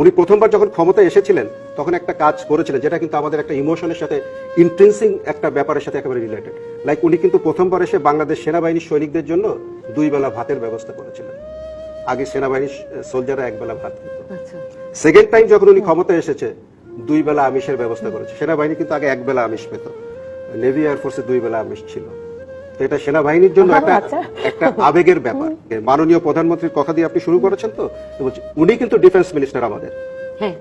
উনি প্রথমবার যখন ক্ষমতায় এসেছিলেন তখন একটা কাজ করেছিলেন যেটা কিন্তু আমাদের একটা ইমোশনের সাথে ইন্টেন্সিং একটা ব্যাপারের সাথে একেবারে রিলেটেড লাইক উনি কিন্তু প্রথমবার এসে বাংলাদেশ সেনাবাহিনীর সৈনিকদের জন্য দুই বেলা ভাতের ব্যবস্থা করেছিলেন। আগে সেনাবাহিনীর সোলজাররা এক বেলা ভাত খেত। আচ্ছা। সেকেন্ড টাইম যখন উনি ক্ষমতায় এসেছে দুই বেলা আমিষের ব্যবস্থা করেছে। সেনাবাহিনী কিন্তু আগে এক বেলা আমিষ পেত। নেভি এয়ারফোর্সে দুই বেলা আমিষ ছিল। তো এটা সেনাবাহিনীর জন্য একটা আচ্ছা। একটা আবেগের ব্যাপার। মাননীয় প্রধানমন্ত্রীর কথা দিয়ে আপনি শুরু করেছেন তো? তো উনি কিন্তু ডিফেন্স মিনিস্টার আমাদের। হ্যাঁ।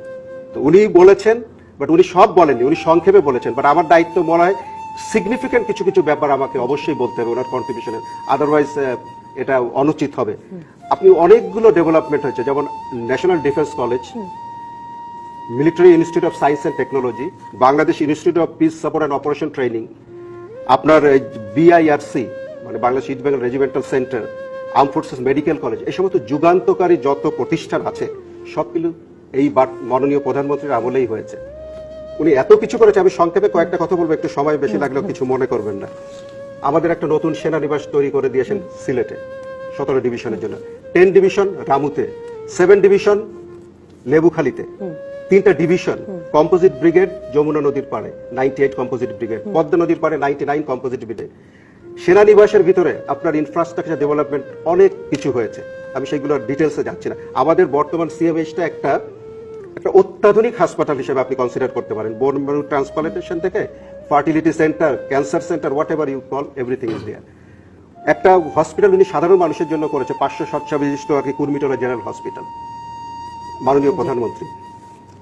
তো উনি বলেছেন বাট উনি সব বলেননি উনি সংক্ষেপে বলেছেন। বাট আমার দায়িত্ব মনে হয় সিগনিফিকেন্ট কিছু কিছু ব্যাপার আমাকে অবশ্যই বলতে হবে ওনার কন্ট্রিবিউশনের আদারওয়াইজ এটা অনুচিত হবে। আপনি অনেকগুলো ডেভেলপমেন্ট হয়েছে যেমন national defence college military institute of science and technology Bangladesh institute of peace support and operation training আপনার বিআইআরসি মানে Bangladesh east Bengal regimental centre arm forces medical college এই সমস্ত যুগান্তকারী যত প্রতিষ্ঠান আছে সবগুলো এই মাননীয় প্রধানমন্ত্রীর আমলেই হয়েছে। উনি এত কিছু করেছে, আমি সংক্ষেপে কয়েকটা কথা বলব, একটু সময় বেশি লাগলেও কিছু মনে করবেন না। আমাদের একটা নতুন সেনানিবাস তৈরি করে দিয়েছেন সিলেটে, সতেরো ডিভিশনের জন্য। টেন ডিভিশন রামুতে, সেভেন ডিভিশন লেবুখালীতে। তিনটা ডিভিশন কম্পোজিট ব্রিগেড যমুনা নদীর পাড়ে ninety eight composite brigade Padma নদীর পাড়ে নাইনটি নাইন কম্পোজিট ব্রিগেড সেনানিবাসের ভিতরে আপনার ইনফ্রাস্ট্রাকচার ডেভেলপমেন্ট অনেক কিছু হয়েছে। আমি সেগুলোর ডিটেলসে যাচ্ছি না। আমাদের বর্তমান সিএমএইচটা একটা একটা অত্যাধুনিক হাসপাতাল হিসেবে আপনি কনসিডার করতে পারেন। বোন ম্যারু ট্রান্সপ্লান্টেশন থেকে fertility centre cancer centre whatever you call everything is there একটা হসপিটাল উনি সাধারণ মানুষের জন্য করেছে পাঁচশো শয্যা বিশিষ্ট আর কি কুর্মিটোলা জেনারেল হসপিটাল মাননীয় প্রধানমন্ত্রী।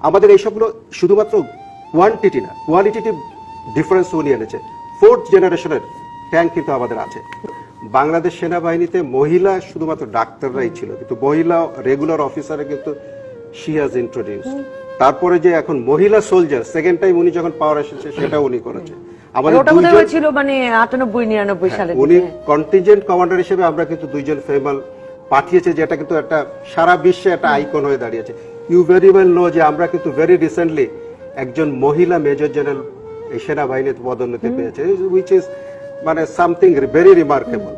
আমাদের এইসবগুলো শুধুমাত্র কোয়ান্টিটি না কোয়ালিটিটিভ ডিফারেন্স উনি এনেছে। ফোর্থ জেনারেশনের ট্যাঙ্ক কিন্তু আমাদের আছে। বাংলাদেশ সেনাবাহিনীতে মহিলা শুধুমাত্র ডাক্তাররাই ছিল কিন্তু মহিলা রেগুলার অফিসারে কিন্তু শি হ্যাজ ইন্ট্রোডিউস তারপরে যে এখন মহিলা সোলজার সেকেন্ড টাইম উনি যখন পাওয়ার এসেছে সেটা উনি করেছে। আমাদের হয়েছিল মানে সালে উনি কন্টিনজেন্ট কমান্ডার হিসেবে আমরা কিন্তু দুইজন ফেমাল পাঠিয়েছে যেটা কিন্তু একটা সারা বিশ্বে একটা আইকন হয়ে দাঁড়িয়েছে। ইউ ভেরি ওয়েল নো যে আমরা কিন্তু ভেরি রিসেন্টলি একজন মহিলা মেজর জেনারেল সেনাবাহিনীতে পদোন্নতি পেয়েছে উইচ ইজ মানে সামথিং ভেরি রিমার্কেবল